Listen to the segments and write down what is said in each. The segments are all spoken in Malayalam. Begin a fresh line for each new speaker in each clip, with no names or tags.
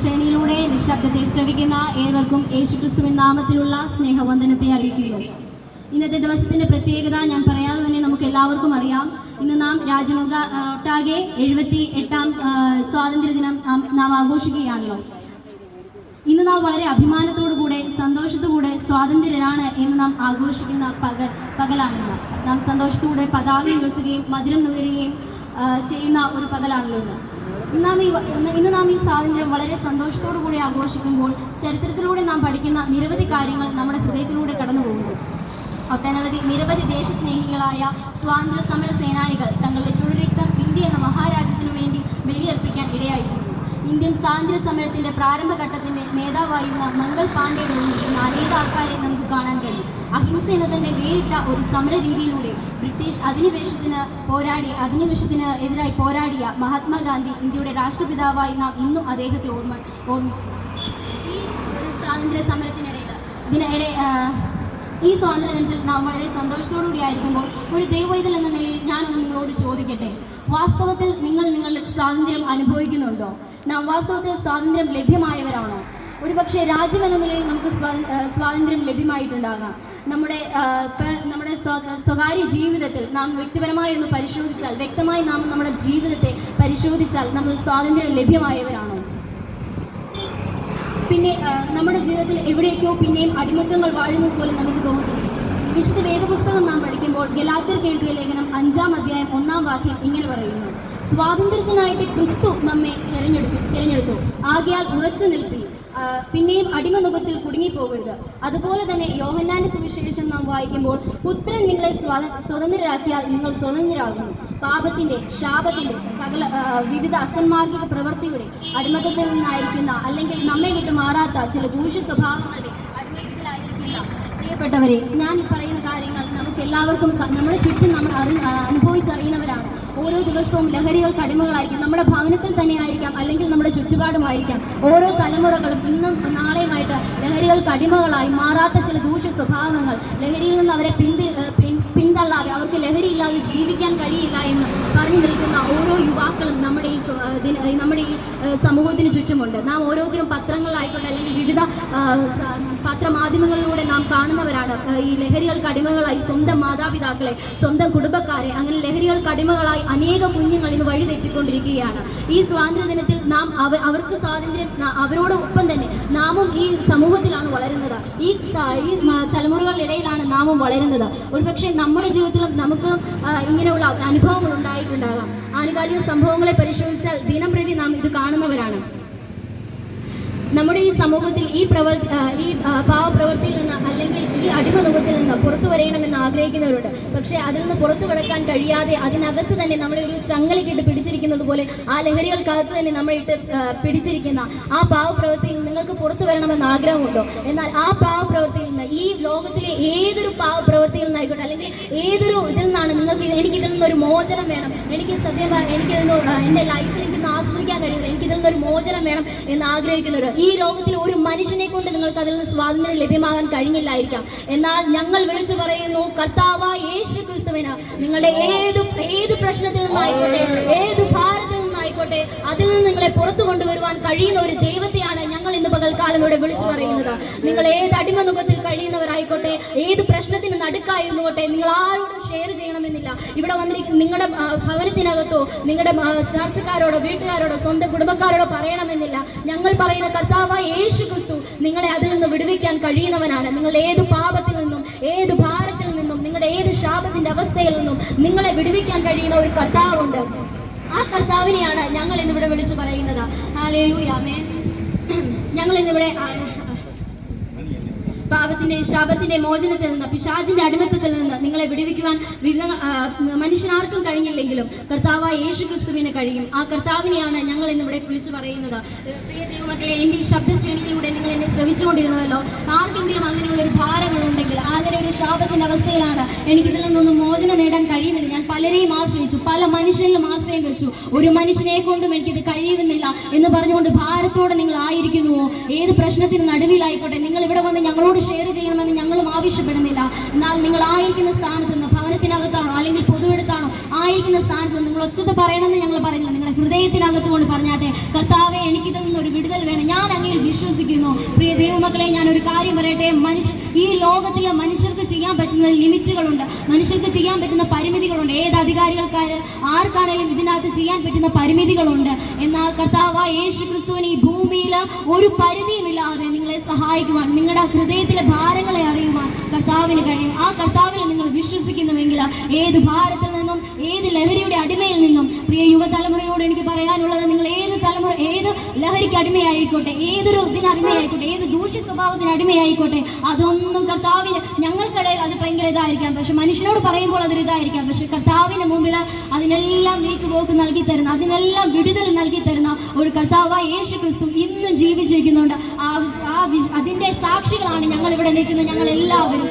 ശ്രേണിയിലൂടെ നിശബ്ദത്തെ ശ്രവിക്കുന്ന ഏവർക്കും യേശുക്രിസ്തുവിൻ നാമത്തിലുള്ള സ്നേഹവന്ദനത്തെ അറിയിക്കുന്നു. ഇന്നത്തെ ദിവസത്തിന്റെ പ്രത്യേകത ഞാൻ പറയാതെ തന്നെ നമുക്ക് എല്ലാവർക്കും അറിയാം. ഇന്ന് നാം രാജ്യമൊക ആ, ഒട്ടാകെ എഴുപത്തി എട്ടാം സ്വാതന്ത്ര്യദിനം നാം ആഘോഷിക്കുകയാണല്ലോ. ഇന്ന് നാം വളരെ അഭിമാനത്തോടുകൂടെ സന്തോഷത്തോടെ സ്വാതന്ത്ര്യരാണ് എന്ന് നാം ആഘോഷിക്കുന്ന പകൽ പകലാണിന്ന്. നാം സന്തോഷത്തോടെ പതാക ഉയർത്തുകയും മധുരം നുകരുകയും ചെയ്യുന്ന ഒരു പകലാണല്ലോ നാം ഈ ഇന്ന് നാം ഈ സ്വാതന്ത്ര്യം വളരെ സന്തോഷത്തോടു കൂടി ആഘോഷിക്കുമ്പോൾ ചരിത്രത്തിലൂടെ നാം പഠിക്കുന്ന നിരവധി കാര്യങ്ങൾ നമ്മുടെ ഹൃദയത്തിലൂടെ കടന്നു പോകുന്നു. ഒട്ടനവധി നിരവധി ദേശസ്നേഹികളായ സ്വാതന്ത്ര്യ സമര സേനാനികൾ തങ്ങളുടെ ചുഴരക്തം ഇന്ത്യ എന്ന മഹാരാജ്യത്തിനു വേണ്ടി ബലിയർപ്പിക്കാൻ ഇടയായിരുന്നു ഇന്ത്യൻ സ്വാതന്ത്ര്യ സമരത്തിന്റെ പ്രാരംഭഘട്ടത്തിന്റെ നേതാവായിരുന്ന മംഗൾ പാണ്ഡെയുടെ ആൾക്കാരെ നമുക്ക് കാണാൻ കഴിയും. അഹിംസ എന്ന തന്നെ വേറിട്ട ഒരു സമര രീതിയിലൂടെ ബ്രിട്ടീഷ് അധിനിവേശത്തിന് പോരാടി അധിനിവേശത്തിന് എതിരായി പോരാടിയ മഹാത്മാഗാന്ധി ഇന്ത്യയുടെ രാഷ്ട്രപിതാവായി നാം ഇന്നും അദ്ദേഹത്തെ ഓർമ്മ ഓർമ്മിക്കുന്നു. ഈ ഒരു സ്വാതന്ത്ര്യ സമരത്തിനിടയിൽ ഇതിനിടെ ഈ സ്വാതന്ത്ര്യ ദിനത്തിൽ നാം വളരെ സന്തോഷത്തോടുകൂടി ആയിരിക്കുമ്പോൾ ഒരു ദൈവവൈതൽ എന്ന നിലയിൽ ഞാനൊന്ന് നിങ്ങളോട് ചോദിക്കട്ടെ? വാസ്തവത്തിൽ നിങ്ങൾ നിങ്ങളുടെ സ്വാതന്ത്ര്യം അനുഭവിക്കുന്നുണ്ടോ? നാം വാസ്തവത്തിൽ സ്വാതന്ത്ര്യം ലഭ്യമായവരാണോ? ഒരുപക്ഷെ രാജ്യം എന്ന നിലയിൽ നമുക്ക് സ്വാതന്ത്ര്യം ലഭ്യമായിട്ടുണ്ടാകാം. നമ്മുടെ നമ്മുടെ സ്വ- സ്വകാര്യ ജീവിതത്തിൽ നാം വ്യക്തിപരമായി ഒന്ന് പരിശോധിച്ചാൽ വ്യക്തമായി നാം നമ്മുടെ ജീവിതത്തെ പരിശോധിച്ചാൽ നമ്മൾ സ്വാതന്ത്ര്യം ലഭ്യമായവരാണോ? പിന്നെ നമ്മുടെ ജീവിതത്തിൽ എവിടേക്കോ പിന്നെയും അടിമത്തങ്ങൾ വാഴുന്നത് പോലെ നമുക്ക് തോന്നുന്നു. വിശുദ്ധ വേദപുസ്തകം നാം പഠിക്കുമ്പോൾ ഗലാത്തിൽ എഴുതിയ ലേഖനം അഞ്ചാം അധ്യായം ഒന്നാം വാക്യം ഇങ്ങനെ പറയുന്നു. സ്വാതന്ത്ര്യത്തിനായിട്ട് ക്രിസ്തു നമ്മെ തിരഞ്ഞെടുത്തു തിരഞ്ഞെടുത്തു. ആകയാൽ ഉറച്ചു നിൽപ്പി പിന്നെയും അടിമനുഖത്തിൽ കുടുങ്ങിപ്പോകരുത്. അതുപോലെ തന്നെ യോഹന്നാന്റെ സുവിശേഷം നാം വായിക്കുമ്പോൾ പുത്രൻ നിങ്ങളെ സ്വാത സ്വതന്ത്രരാക്കിയാൽ നിങ്ങൾ സ്വതന്ത്രരാകുന്നു. പാപത്തിന്റെ ശാപത്തിന്റെ സകല വിവിധ അസന്മാർഗിക പ്രവൃത്തിയുടെ അടിമത്തത്തിൽ നിന്നായിരിക്കുന്ന അല്ലെങ്കിൽ നമ്മെ വിട്ട് മാറാത്ത ചില ദൂഷ്യ സ്വഭാവങ്ങളുടെ അടിമത്തത്തിലായിരിക്കുന്ന പ്രിയപ്പെട്ടവരെ ഞാൻ പറയുന്ന കാര്യങ്ങൾ നമുക്ക് എല്ലാവർക്കും നമ്മുടെ ചുറ്റും നമ്മൾ അനുഭവിച്ചറിയുന്നവരാണ്. ഓരോ ദിവസവും ലഹരികൾക്ക് അടിമകളായിരിക്കും. നമ്മുടെ ഭവനത്തിൽ തന്നെ ആയിരിക്കാം അല്ലെങ്കിൽ നമ്മുടെ ചുറ്റുപാടുമായിരിക്കാം. ഓരോ തലമുറകളും ഇന്നും നാളെയുമായിട്ട് ലഹരികൾക്ക് അടിമകളായി മാറാത്ത ചില ദൂഷ്യ സ്വഭാവങ്ങൾ ലഹരിയിൽ നിന്ന് അവരെ പിന്തി പിന്തള്ളാതെ അവർക്ക് ലഹരിയില്ലാതെ ജീവിക്കാൻ കഴിയില്ല എന്ന് പറഞ്ഞു നിൽക്കുന്ന ഓരോ യുവാക്കളും നമ്മുടെ ഈ നമ്മുടെ ഈ സമൂഹത്തിന് ചുറ്റുമുണ്ട്. നാം ഓരോരുത്തരും പത്രങ്ങളിലായിക്കോട്ടെ അല്ലെങ്കിൽ വിവിധ പത്രമാധ്യമങ്ങളിലൂടെ നാം കാണുന്നവരാണ്. ഈ ലഹരികൾക്ക് അടിമകളായി സ്വന്തം മാതാപിതാക്കളെ സ്വന്തം കുടുംബക്കാരെ അങ്ങനെ ലഹരികൾക്ക് അടിമകളായി അനേക കുഞ്ഞുങ്ങൾ ഇന്ന് വഴിതെറ്റിക്കൊണ്ടിരിക്കുകയാണ് ഈ സ്വാതന്ത്ര്യദിനത്തിൽ നാം അവ- അവർക്ക് സ്വാതന്ത്ര്യം അവരോടൊപ്പം തന്നെ നാമും ഈ സമൂഹത്തിലാണ് വളരുന്നത്. ഈ ഈ തലമുറകളുടെ ഇടയിലാണ് നാമും വളരുന്നത്. ഒരുപക്ഷെ നമ്മുടെ ജീവിതത്തിലും നമുക്ക് ഇങ്ങനെയുള്ള അനുഭവങ്ങൾ ഉണ്ടായിട്ടുണ്ടാകാം. ആനുകാലിക സംഭവങ്ങളെ പരിശോധിച്ചാൽ ദിനംപ്രതി നാം ഇത് കാണുന്നവരാണ്. നമ്മുടെ ഈ സമൂഹത്തിൽ ഈ പ്രവർത്തി ഈ പാവപ്രവൃത്തിയിൽ നിന്ന് അല്ലെങ്കിൽ ഈ അടിമനുഖത്തിൽ നിന്ന് പുറത്തു വരയണമെന്ന് ആഗ്രഹിക്കുന്നവരുണ്ട്. പക്ഷെ അതിൽ നിന്ന് പുറത്തു കിടക്കാൻ കഴിയാതെ അതിനകത്ത് തന്നെ നമ്മളെ ഒരു ചങ്ങലക്കിട്ട് പിടിച്ചിരിക്കുന്നത് പോലെ ആ ലഹരികൾക്കകത്ത് തന്നെ നമ്മളെ ഇട്ട് പിടിച്ചിരിക്കുന്ന ആ പാവപ്രവൃത്തിയിൽ നിങ്ങൾക്ക് പുറത്തു വരണമെന്ന് ആഗ്രഹമുണ്ടോ? എന്നാൽ ആ പാവപ്രവൃത്തിയിൽ നിന്ന് ഈ ലോകത്തിലെ ഏതൊരു പാവപ്രവൃത്തിയിൽ നിന്നായിക്കോട്ടെ അല്ലെങ്കിൽ ഏതൊരു ഇതിൽ നിന്നാണ് നിങ്ങൾക്ക് എനിക്ക് ഇതിൽ നിന്നൊരു മോചനം വേണം എനിക്ക് സത്യമായി എനിക്ക് ഇതിൽ നിന്ന് എന്റെ ലൈഫിൽ എനിക്ക് ആസ്വദിക്കാൻ കഴിയുന്നില്ല എനിക്ക് ഇതിൽ നിന്നൊരു മോചനം വേണം എന്ന് ആഗ്രഹിക്കുന്നവർ ഈ ലോകത്തിൽ ഒരു മനുഷ്യനെ കൊണ്ട് നിങ്ങൾക്ക് അതിൽ നിന്ന് സ്വാതന്ത്ര്യം ലഭ്യമാകാൻ കഴിഞ്ഞില്ലായിരിക്കാം. എന്നാൽ ഞങ്ങൾ വിളിച്ചു പറയുന്നു കർത്താവ യേശു ക്രിസ്തുവിന് നിങ്ങളുടെ ഏത് ഏത് പ്രശ്നത്തിൽ നിന്നായിക്കോട്ടെ? ഏത് ഭാരത്തിൽ നിന്നായിക്കോട്ടെ അതിൽ നിന്ന് നിങ്ങളെ പുറത്തു കൊണ്ടുവരുവാൻ കഴിയുന്ന ഒരു ദൈവത്തെയാണ് ഞങ്ങൾ ഇന്ന് പകൽക്കാലം ഇവിടെ വിളിച്ചു പറയുന്നത്. നിങ്ങൾ ഏത് അടിമനുഖത്തിൽ കഴിയുന്നവരായിക്കോട്ടെ ഏത് പ്രശ്നത്തിന് നടുക്കായിരുന്നോട്ടെ നിങ്ങൾ ആരോടും ഷെയർ ചെയ്യണമെന്നില്ല. ഇവിടെ വന്നിരിക്കും നിങ്ങളുടെ ഭവനത്തിനകത്തോ നിങ്ങളുടെ ചർച്ചക്കാരോടോ വീട്ടുകാരോടോ സ്വന്തം കുടുംബക്കാരോടോ പറയണമെന്നില്ല. ഞങ്ങൾ പറയുന്ന കർത്താവായ യേശു ക്രിസ്തു നിങ്ങളെ അതിൽ നിന്ന് വിടുവിക്കാൻ കഴിയുന്നവനാണ്. നിങ്ങൾ ഏത് പാപത്തിൽ നിന്നും ഏത് ഭാരത്തിൽ നിന്നും നിങ്ങളുടെ ഏത് ശാപത്തിന്റെ അവസ്ഥയിൽ നിന്നും നിങ്ങളെ വിടുവിക്കാൻ കഴിയുന്ന ഒരു കർത്താവുണ്ട്. ആ കർത്താവിനെയാണ് ഞങ്ങൾ ഇന്നിവിടെ വിളിച്ചു പറയുന്നത്. ഞങ്ങൾ ഇന്നിവിടെ പാപത്തിന്റെ ശാപത്തിന്റെ മോചനത്തിൽ നിന്ന് പിശാചിന്റെ അടിമത്തത്തിൽ നിന്ന് നിങ്ങളെ വിടുവിക്കുവാൻ വിവിധ മനുഷ്യനാർക്കും കഴിഞ്ഞില്ലെങ്കിലും കർത്താവായ യേശു ക്രിസ്തുവിന് കഴിയും. ആ കർത്താവിനെയാണ് ഞങ്ങൾ ഇന്നിവിടെ വിളിച്ചു പറയുന്നത്. പ്രിയ ദൈവമക്കളെ എന്റെ ഈ ശബ്ദ ശ്രേണിയിലൂടെ നിങ്ങൾ എന്നെ ശ്രമിച്ചുകൊണ്ടിരുന്നതല്ലോ ആർക്കെങ്കിലും അങ്ങനെയുള്ള ഒരു ഭാരങ്ങളുണ്ടെങ്കിൽ അങ്ങനെ ഒരു ശാപത്തിന്റെ അവസ്ഥയിലാണ് എനിക്കിതിൽ നിന്നൊന്നും മോചനം നേടാൻ കഴിയുന്നില്ല. ഞാൻ പലരെയും ആശ്രയിച്ചു പല മനുഷ്യരിലും ആശ്രയം വെച്ചു. ഒരു മനുഷ്യനെ കൊണ്ടും എനിക്കിത് കഴിയുന്നില്ല എന്ന് പറഞ്ഞുകൊണ്ട് ഭാരത്തോടെ നിങ്ങൾ ആയിരിക്കുന്നുവോ? ഏത് പ്രശ്നത്തിന് നടുവിലായിക്കോട്ടെ? നിങ്ങൾ ഇവിടെ വന്ന് ഞങ്ങളോട് ഷെയർ ചെയ്യണമെന്ന് ഞങ്ങളും ആവശ്യപ്പെടുന്നില്ല. എന്നാൽ നിങ്ങൾ ആയിരിക്കുന്ന സ്ഥാനത്ത് നിന്ന് ഭവനത്തിനകത്താണോ അല്ലെങ്കിൽ പൊതുവെടുത്താണോ ആയിരിക്കുന്ന സ്ഥാനത്ത് നിങ്ങൾ ഒച്ചത്ത് പറയണമെന്ന് ഞങ്ങൾ പറയുന്നില്ല. നിങ്ങളുടെ ഹൃദയത്തിനകത്ത് കൊണ്ട് പറഞ്ഞാട്ടെ കർത്താവെ എനിക്കിതിൽ നിന്നൊരു വിടുതൽ വേണം. ഞാൻ അങ്ങയിൽ വിശ്വസിക്കുന്നു. പ്രിയ ദൈവമക്കളെ ഞാൻ ഒരു കാര്യം പറയട്ടെ. മനുഷ്യ ഈ ലോകത്തിലെ മനുഷ്യർക്ക് ചെയ്യാൻ പറ്റുന്ന ലിമിറ്റുകളുണ്ട്. മനുഷ്യർക്ക് ചെയ്യാൻ പറ്റുന്ന പരിമിതികളുണ്ട്. ഏത് അധികാരികൾക്കാർ ആർക്കാണെങ്കിലും ഇതിനകത്ത് ചെയ്യാൻ പറ്റുന്ന പരിമിതികളുണ്ട്. എന്നാൽ കർത്താവ് യേശു ക്രിസ്തുവിന് ഈ ഭൂമിയിൽ ഒരു പരിധിയുമില്ലാതെ സഹായിക്കുവാൻ നിങ്ങളുടെ ഹൃദയത്തിലെ ഭാരങ്ങളെ അറിയുവാൻ കർത്താവിന് കഴിയും. ആ കർത്താവിൽ നിങ്ങൾ വിശ്വസിക്കുന്നുവെങ്കിൽ ഏത് ഭാരത്തിൽ നിന്നും ഏത് ലഹരിയുടെ അടിമയിൽ നിന്നും പ്രിയ യുവതലമുറയോട് എനിക്ക് പറയാനുള്ളത് നിങ്ങൾ ഏത് തലമുറ ഏത് ലഹരിക്ക് അടിമയായിക്കോട്ടെ ഏതൊരു ഇതിന് അടിമയായിക്കോട്ടെ ഏത് ദൂഷ്യ സ്വഭാവത്തിന് അടിമയായിക്കോട്ടെ അതൊന്നും കർത്താവിന് ഞങ്ങൾക്കിടയിൽ അത് ഭയങ്കര ഇതായിരിക്കാം. പക്ഷെ മനുഷ്യനോട് പറയുമ്പോൾ അതൊരു ഇതായിരിക്കാം. പക്ഷെ കർത്താവിന് മുമ്പിൽ അതിനെല്ലാം നീക്കുപോക്ക് നൽകി തരുന്ന അതിനെല്ലാം വിടുതൽ നൽകി തരുന്ന ഒരു കർത്താവായ യേശു ക്രിസ്തു ജീവിച്ചിരിക്കുന്നുണ്ട് ആ ആ അതിന്റെ സാക്ഷികളാണ് ഞങ്ങൾ ഇവിടെ നിൽക്കുന്നത് ഞങ്ങൾ എല്ലാവരും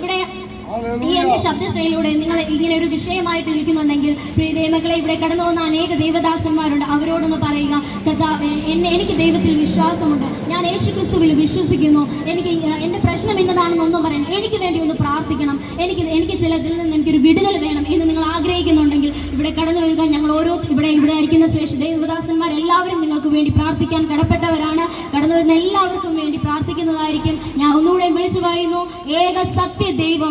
ഇവിടെ ഈ എന്റെ ശബ്ദശ്രയിലൂടെ നിങ്ങൾ ഇങ്ങനെ ഒരു വിഷയമായിട്ട് ഇരിക്കുന്നുണ്ടെങ്കിൽ പ്രിയ ദൈവമക്കളെ ഇവിടെ കടന്നു വന്ന അനേക ദൈവദാസന്മാരുണ്ട്. അവരോടൊന്ന് പറയുക കഥാ എന്നെ എനിക്ക് ദൈവത്തിൽ വിശ്വാസമുണ്ട്. ഞാൻ യേശു ക്രിസ്തുവിൽ വിശ്വസിക്കുന്നു. എനിക്ക് എന്റെ പ്രശ്നം എന്നതാണെന്നൊന്നും പറയണം എനിക്ക് വേണ്ടി ഒന്ന് പ്രാർത്ഥിക്കണം. എനിക്ക് എനിക്ക് ചിലതിൽ നിന്ന് എനിക്കൊരു വിടുതൽ വേണം എന്ന് നിങ്ങൾ ആഗ്രഹിക്കുന്നുണ്ടെങ്കിൽ ഇവിടെ കടന്നു വരിക. ഞങ്ങൾ ഓരോ ഇവിടെ ഇവിടെ ആയിരിക്കുന്ന ശ്രേഷ്ഠ ദൈവദാസന്മാർ എല്ലാവരും നിങ്ങൾക്ക് വേണ്ടി പ്രാർത്ഥിക്കാൻ കടപ്പെട്ടവരാണ്. കടന്നു വരുന്ന എല്ലാവർക്കും വേണ്ടി പ്രാർത്ഥിക്കുന്നതായിരിക്കും. ഞാൻ ഒന്നുകൂടെ വിളിച്ചു പറയുന്നു. ഏക സത്യ ദൈവം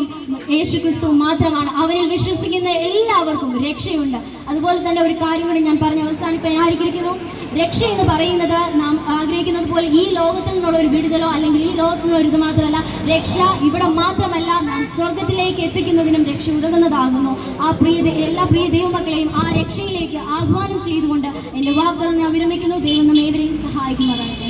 യേശു ക്രിസ്തു മാത്രമാണ്. അവനിൽ വിശ്വസിക്കുന്ന എല്ലാവർക്കും രക്ഷയുണ്ട്. അതുപോലെ തന്നെ ഒരു കാര്യം കൂടി ഞാൻ പറഞ്ഞ് അവസാനിപ്പാൻ ആഗ്രഹിക്കുന്നു രക്ഷ എന്ന് പറയുന്നത് നാം ആഗ്രഹിക്കുന്നത് പോലെ ഈ ലോകത്തിൽ നിന്നുള്ള ഒരു വിടുതലോ അല്ലെങ്കിൽ ഈ ലോകത്തിൽ നിന്നുള്ള ഇത് മാത്രമല്ല രക്ഷ ഇവിടെ മാത്രമല്ല നാം സ്വർഗത്തിലേക്ക് എത്തിക്കുന്നതിനും രക്ഷ ഉതകുന്നതാകുന്നു. ആ പ്രിയ എല്ലാ പ്രിയ ദൈവമക്കളെയും ആ രക്ഷയിലേക്ക് ആഹ്വാനം ചെയ്തുകൊണ്ട് എന്റെ വാക്കുകൾ ഞാൻ വിരമിക്കുന്നു. ദൈവം ഏവരെയും സഹായിക്കുന്നതാണ്